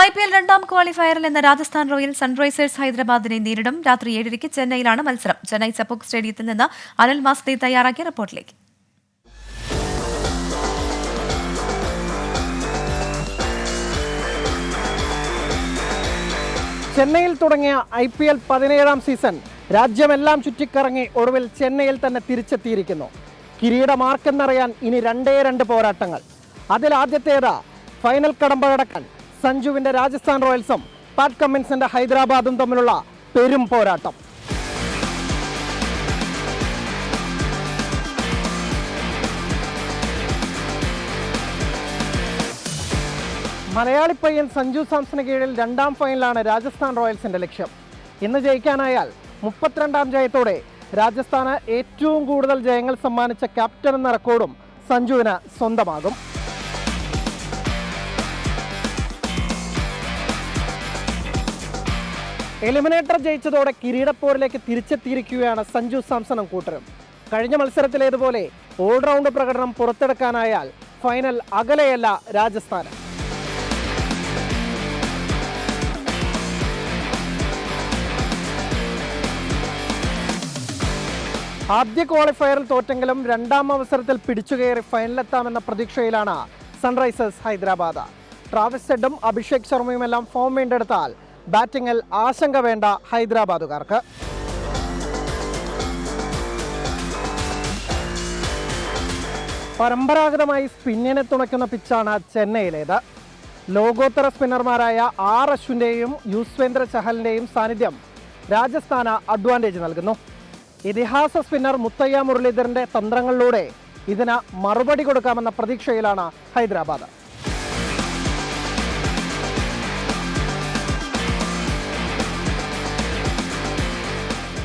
I P L രണ്ടാം ക്വാളിഫയറിൽ ഇന്ന് Rajasthan royal Sunrisers ഹൈദരാബാദിനെ നേരിടും. രാത്രി ഏഴരയ്ക്ക് ചെന്നൈയിലാണ് മത്സരം. ചെന്നൈ സപ്പോക് സ്റ്റേഡിയത്തിൽ നിന്ന് അനിൽ മാസ്തി തയ്യാറാക്കിയ റിപ്പോർട്ടിലേക്ക്. ചെന്നൈയിൽ തുടങ്ങിയ ഐ പി എൽ പതിനേഴാം സീസൺ രാജ്യമെല്ലാം ചുറ്റിക്കറങ്ങി ഒടുവിൽ ചെന്നൈയിൽ തന്നെ തിരിച്ചെത്തിയിരിക്കുന്നു. കിരീടമാർക്കെന്നറിയാൻ ഇനി രണ്ടേ രണ്ട് പോരാട്ടങ്ങൾ. അതിൽ ആദ്യത്തേതാ ഫൈനൽ കടമ്പ കടക്കാൻ. സഞ്ജുവിന്റെ രാജസ്ഥാൻ റോയൽസും പാറ്റ് കമ്മിൻസിന്റെ ഹൈദരാബാദും തമ്മിലുള്ള പെരും പോരാട്ടം. മലയാളി പയ്യൻ സഞ്ജു സാംസന് കീഴിൽ രണ്ടാം ഫൈനലാണ് രാജസ്ഥാൻ റോയൽസിന്റെ ലക്ഷ്യം. ഇന്ന് ജയിക്കാനായാൽ മുപ്പത്തിരണ്ടാം ജയത്തോടെ രാജസ്ഥാന് ഏറ്റവും കൂടുതൽ ജയങ്ങൾ സമ്മാനിച്ച ക്യാപ്റ്റൻ എന്ന റെക്കോർഡും സഞ്ജുവിന് സ്വന്തമാകും. എലിമിനേറ്റർ ജയിച്ചതോടെ കിരീടപ്പോരിലേക്ക് തിരിച്ചെത്തിയിരിക്കുകയാണ് സഞ്ജു സാംസണും കൂട്ടരും. കഴിഞ്ഞ മത്സരത്തിലേതുപോലെ ഓൾറൗണ്ട് പ്രകടനം പുറത്തെടുക്കാനായാൽ ഫൈനൽ അകലെയല്ല രാജസ്ഥാന് ആദ്യ ക്വാളിഫയറിൽ തോറ്റെങ്കിലും രണ്ടാം അവസരത്തിൽ പിടിച്ചുകയറി ഫൈനലിലെത്താമെന്ന പ്രതീക്ഷയിലാണ് സൺറൈസേഴ്സ് ഹൈദരാബാദ്. ട്രാവിസ് സെഡും അഭിഷേക് ശർമ്മയുമെല്ലാം ഫോം വീണ്ടെടുത്താൽ ബാറ്റിംഗിൽ ആശങ്ക വേണ്ട ഹൈദരാബാദുകാർക്ക്. പരമ്പരാഗതമായി സ്പിന്നിനെ തുണയ്ക്കുന്ന പിച്ചാണ് ചെന്നൈയിലേത്. ലോകോത്തര സ്പിന്നർമാരായ ആർ അശ്വിന്റെയും യുസ്വേന്ദ്ര ചഹലിന്റെയും സാന്നിധ്യം രാജസ്ഥാന് അഡ്വാന്റേജ് നൽകുന്നു. ഇതിഹാസ സ്പിന്നർ മുത്തയ്യ മുരളീധരന്റെ തന്ത്രങ്ങളിലൂടെ ഇതിന് മറുപടി കൊടുക്കാമെന്ന പ്രതീക്ഷയിലാണ് ഹൈദരാബാദ്.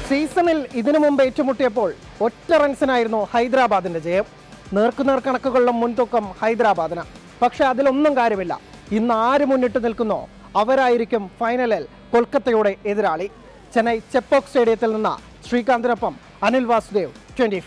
സീസണിൽ ഇതിനു മുമ്പ് ഏറ്റുമുട്ടിയപ്പോൾ ഒറ്റ റൺസിനായിരുന്നു ഹൈദരാബാദിന്റെ ജയം. നേർക്കുനേർ കണക്കുകളിലും മുൻതൂക്കം ഹൈദരാബാദിന്. പക്ഷെ അതിലൊന്നും കാര്യമില്ല. ഇന്ന് ആര് മുന്നിട്ട് നിൽക്കുന്നോ അവരായിരിക്കും ഫൈനലിൽ കൊൽക്കത്തയുടെ എതിരാളി. ചെന്നൈ ചെപ്പോക്ക് സ്റ്റേഡിയത്തിൽ നിന്ന് ശ്രീകാന്തിനൊപ്പം അനിൽ വാസുദേവ് ട്വന്റി